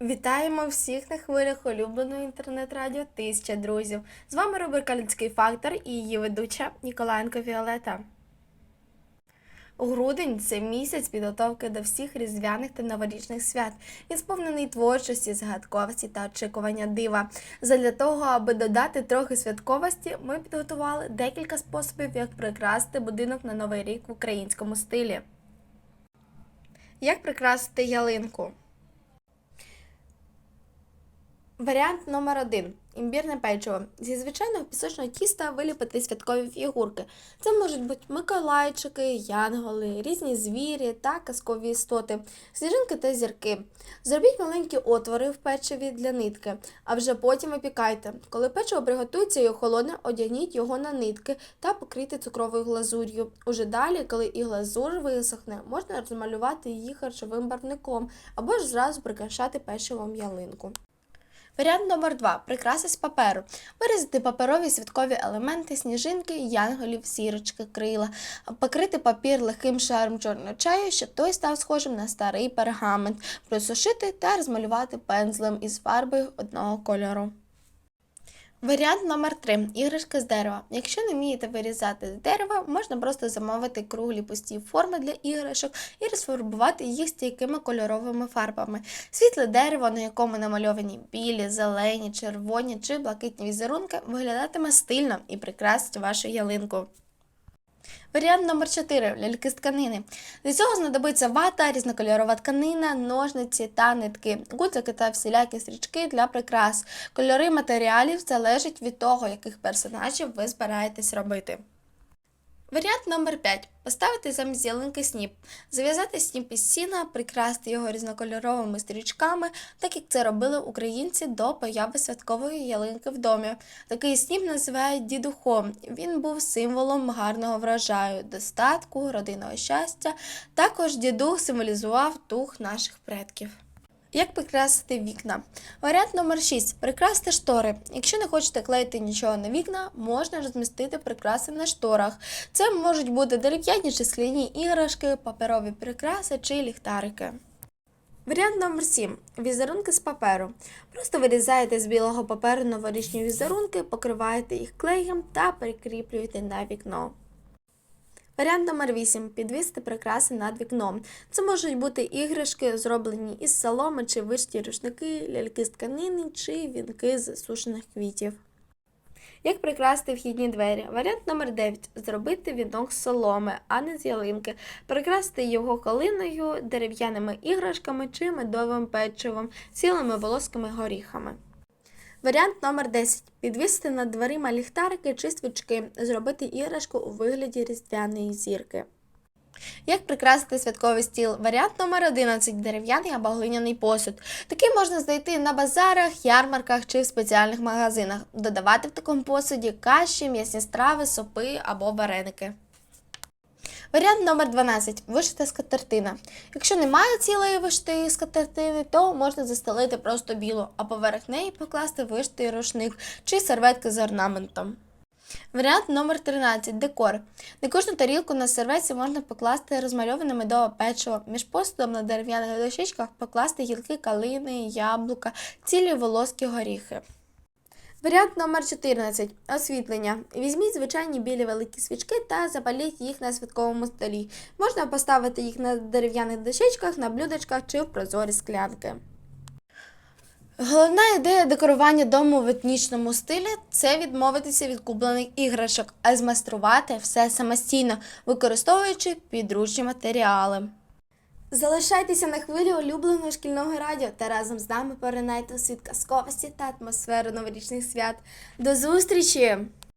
Вітаємо всіх на хвилях улюбленого інтернет-радіо Тисяча друзів. З вами рубрика Людський фактор і її ведуча Ніколаєнко Віолета. Грудень це місяць підготовки до всіх різдвяних та новорічних свят, і сповнений творчості, згадковості та очікування дива. Задля того, аби додати трохи святковості, ми підготували декілька способів, як прикрасити будинок на новий рік в українському стилі. Як прикрасити ялинку? Варіант номер один імбірне печиво. Зі звичайного пісочного тіста виліпити святкові фігурки. Це можуть бути миколайчики, янголи, різні звірі та казкові істоти, сніжинки та зірки. Зробіть маленькі отвори в печиві для нитки, а вже потім випікайте. Коли печиво приготується і охолоне, одягніть його на нитки та покрийте цукровою глазур'ю. Уже далі, коли і глазур висохне, можна розмалювати її харчовим барвником або ж зразу прикрашати печивом ялинку. Варіант номер 2 прикраси з паперу. Вирізати паперові святкові елементи, сніжинки, янголів, сірочки, крила, покрити папір легким шаром чорного чаю, щоб той став схожим на старий пергамент, просушити та розмалювати пензлем із фарбою одного кольору. Варіант номер 3 іграшки з дерева. Якщо не вмієте вирізати з дерева, можна просто замовити круглі пусті форми для іграшок і розфарбувати їх стійкими кольоровими фарбами. Світле дерево, на якому намальовані білі, зелені, червоні чи блакитні візерунки, виглядатиме стильно і прикрасить вашу ялинку. Варіант номер 4 ляльки з тканини. Для цього знадобиться вата, різнокольорова тканина, ножниці та нитки, гудзики та всілякі стрічки для прикрас. Кольори матеріалів залежать від того, яких персонажів ви збираєтесь робити. Варіант номер 5 поставити замість ялинки сніп, зав'язати сніп із сіна, прикрасти його різнокольоровими стрічками, так як це робили українці до появи святкової ялинки в домі. Такий сніп називають дідухом. Він був символом гарного врожаю, достатку, родинного щастя. Також дідух символізував дух наших предків. Як прикрасити вікна? Варіант номер 6. Прикрасти штори. Якщо не хочете клеїти нічого на вікна, можна розмістити прикраси на шторах. Це можуть бути дерев'яні чи скляні іграшки, паперові прикраси чи ліхтарики. Варіант номер 7. Візерунки з паперу. Просто вирізаєте з білого паперу новорічні візерунки, покриваєте їх клеєм та прикріплюєте на вікно. Варіант номер 8. Підвісити прикраси над вікном. Це можуть бути іграшки, зроблені із соломи чи вишті рушники, ляльки з тканини чи вінки з сушених квітів. Як прикрасити вхідні двері? Варіант номер 9. Зробити вінок з соломи, а не з ялинки. Прикрасити його калиною, дерев'яними іграшками чи медовим печивом, цілими волоскими горіхами. Варіант номер 10. Підвісити над дверима ліхтарики чи свічки, зробити іграшку у вигляді різдвяної зірки. Як прикрасити святковий стіл? Варіант номер 11 дерев'яний або глиняний посуд. Такий можна знайти на базарах, ярмарках чи в спеціальних магазинах. Додавати в такому посуді каші, м'ясні страви, сопи або вареники. Варіант номер 12 вишита скатертина. Якщо немає цілої вишитої скатертини, то можна застелити просто білу, а поверх неї покласти вишитий рушник чи серветки з орнаментом. Варіант номер 13 декор. На кожну тарілку на серветці можна покласти розмальоване медове печиво. Між посудом на дерев'яних дощечках покласти гілки калини, яблука, цілі волоски горіхи. Варіант номер 14 освітлення. Візьміть звичайні білі великі свічки та запаліть їх на святковому столі. Можна поставити їх на дерев'яних дощечках, на блюдечках чи в прозорі склянки. Головна ідея декорування дому в етнічному стилі це відмовитися від куплених іграшок, а змайструвати все самостійно, використовуючи підручні матеріали. Залишайтеся на хвилі улюбленого шкільного радіо та разом з нами поринайте у світ казковості та атмосферу новорічних свят. До зустрічі!